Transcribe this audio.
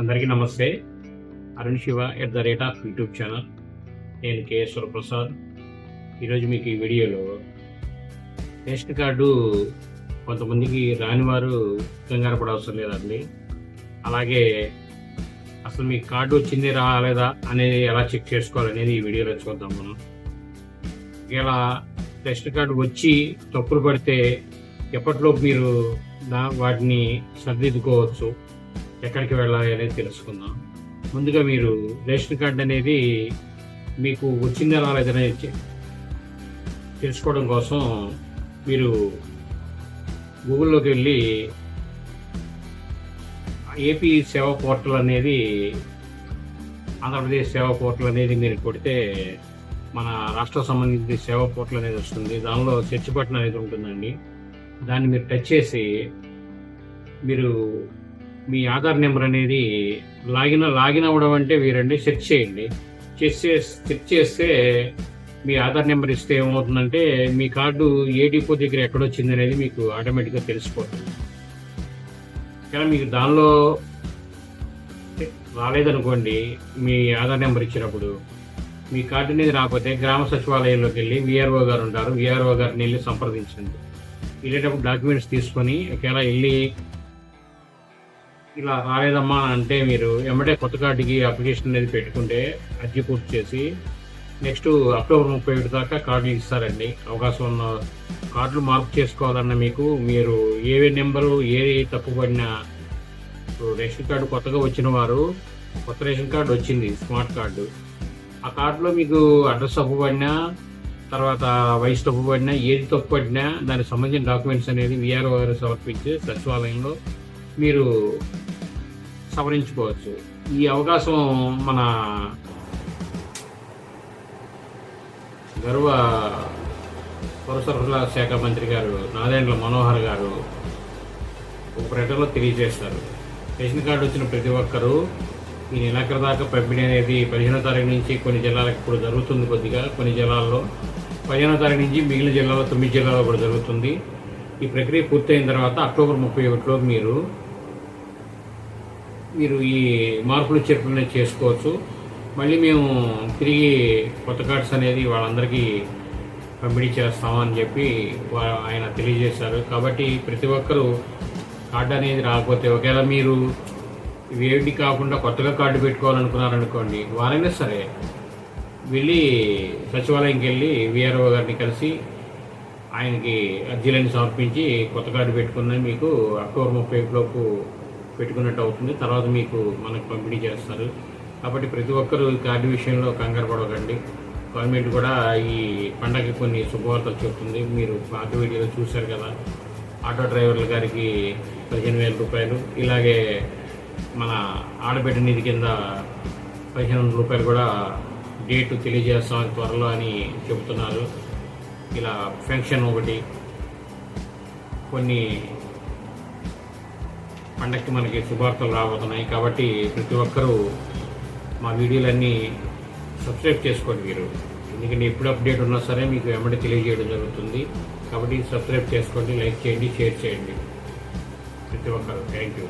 అందరికీ నమస్తే. Arun Shiva at the rate of YouTube channel. నేను కేఎస్వర ప్రసాద్ ఈరోజు మీకు ఈ వీడియోలో రేషన్ కార్డు కొంతమందికి రాని వారు కంగారు పడవసరం లేదండి. అలాగే అసలు మీకు కార్డు వచ్చింది రాలేదా అనేది ఎలా చెక్ చేసుకోవాలనేది ఈ వీడియోలో చూద్దాం మనం. ఇలా రేషన్ కార్డు వచ్చి తప్పులు పడితే ఎప్పటిలోపు మీరు వాటిని సరిదిద్దుకోవచ్చు. ఎక్కడికి వెళ్ళాలి అనేది తెలుసుకుందాం. ముందుగా మీరు రేషన్ కార్డు అనేది మీకు వచ్చిందా రాలేదనేది తెలుసుకోవడం కోసం మీరు గూగుల్లోకి వెళ్ళి ఏపీ సేవా పోర్టల్ అనేది ఆంధ్రప్రదేశ్ సేవా పోర్టల్ అనేది మీరు కొడితే మన రాష్ట్ర సంబంధించిన సేవా పోర్టల్ అనేది వస్తుంది. దానిలో చర్చ్ బటన్ అనేది ఉంటుందండి. దాన్ని మీరు టచ్ చేసి మీరు మీ ఆధార్ నెంబర్ అనేది లాగిన్ లాగిన్ అవ్వడం అంటే వీరండి సెర్చ్ చేయండి. చెక్ చేసి చెక్ చేస్తే మీ ఆధార్ నెంబర్ ఇస్తే ఏమవుతుందంటే మీ కార్డు ఏ డిపో దగ్గర ఎక్కడ వచ్చింది అనేది మీకు ఆటోమేటిక్గా తెలిసిపోతుంది. కానీ మీకు దానిలో రాలేదనుకోండి మీ ఆధార్ నెంబర్ ఇచ్చినప్పుడు మీ కార్డు అనేది రాకపోతే గ్రామ సచివాలయంలోకి వెళ్ళి విఆర్ఓ గారు ఉంటారు. విఆర్ఓ గారిని వెళ్ళి సంప్రదించండి. వెళ్ళేటప్పుడు డాక్యుమెంట్స్ తీసుకొని ఒకవేళ వెళ్ళి ఇలా రాలేదమ్మా అంటే మీరు ఎమ్మటే కొత్త కార్డుకి అప్లికేషన్ అనేది పెట్టుకుంటే అర్జీ పూర్తి చేసి నెక్స్ట్ అక్టోబర్ ముప్పై ఒకటి దాకా కార్డులు ఇస్తారండి. అవకాశం ఉన్న కార్డులు మార్పు చేసుకోవాలన్న మీకు మీరు ఏ నెంబరు ఏ తప్పుపడినా ఇప్పుడు రేషన్ కార్డు కొత్తగా వచ్చిన వారు కొత్త రేషన్ కార్డు వచ్చింది స్మార్ట్ కార్డు. ఆ కార్డులో మీకు అడ్రస్ తప్పుపడినా తర్వాత వయసు తప్పుపడినా ఏది తప్పుపడినా దానికి సంబంధించిన డాక్యుమెంట్స్ అనేది విఆర్ఓ గారు సమర్పించి సచివాలయంలో మీరు సవరించుకోవచ్చు. ఈ అవకాశం మన గర్వ పురసరఫరాల శాఖ మంత్రి గారు నాదేండ్ల మనోహర్ గారు ఒక ప్రకటనలో తెలియజేస్తారు. రేషన్ కార్డు వచ్చిన ప్రతి ఒక్కరూ ఈ నెలాఖరు దాకా పంపిణీ అనేది పదిహేనో తారీఖు నుంచి కొన్ని జిల్లాలకు ఇప్పుడు జరుగుతుంది కొద్దిగా. కొన్ని జిల్లాల్లో పదిహేనో తారీఖు నుంచి మిగిలిన జిల్లాలో తొమ్మిది జిల్లాలో కూడా జరుగుతుంది. ఈ ప్రక్రియ పూర్తయిన తర్వాత అక్టోబర్ ముప్పై ఒకటిలో మీరు మీరు ఈ మార్పులు చేర్పులు చేసుకోవచ్చు. మళ్ళీ మేము తిరిగి కొత్త కార్డ్స్ అనేది వాళ్ళందరికీ పంపిణీ చేస్తామని చెప్పి ఆయన తెలియజేశారు. కాబట్టి ప్రతి ఒక్కరూ కార్డు అనేది రాకపోతే ఒకవేళ మీరు వేడి కాకుండా కొత్తగా కార్డు పెట్టుకోవాలనుకున్నారనుకోండి వారైనా సరే వెళ్ళి సచివాలయంకి వెళ్ళి విఆర్ఓ గారిని కలిసి ఆయనకి అర్జీలను సమర్పించి కొత్త కార్డు పెట్టుకున్న మీకు అక్టోబర్ ముప్పై లోపు పెట్టుకున్నట్టు అవుతుంది. తర్వాత మీకు మనకు పంపిణీ చేస్తారు. కాబట్టి ప్రతి ఒక్కరూ కార్డ్ కార్డు విషయంలో కంగారు పడకండి. గవర్నమెంట్ కూడా ఈ పండగకి కొన్ని శుభవార్తలు చెప్తుంది. మీరు పాత వీడియోలో చూశారు కదా ఆటో డ్రైవర్ల గారికి పదిహేను వేల రూపాయలు ఇలాగే మన ఆడబిడ్డ నిధి కింద పదిహేను వందల రూపాయలు కూడా డేట్ తెలియజేస్తాం త్వరలో అని చెబుతున్నారు. ఇలా ఫంక్షన్ ఒకటి కొన్ని పండక్కి మనకి శుభార్తలు రాబోతున్నాయి. కాబట్టి ప్రతి ఒక్కరూ మా వీడియోలన్నీ సబ్స్క్రైబ్ చేసుకోండి మీరు. ఎందుకంటే ఎప్పుడు అప్డేట్ ఉన్నా సరే మీకు వెంబడి తెలియజేయడం జరుగుతుంది. కాబట్టి సబ్స్క్రైబ్ చేసుకోండి లైక్ చేయండి షేర్ చేయండి. ప్రతి ఒక్కరు. Thank you.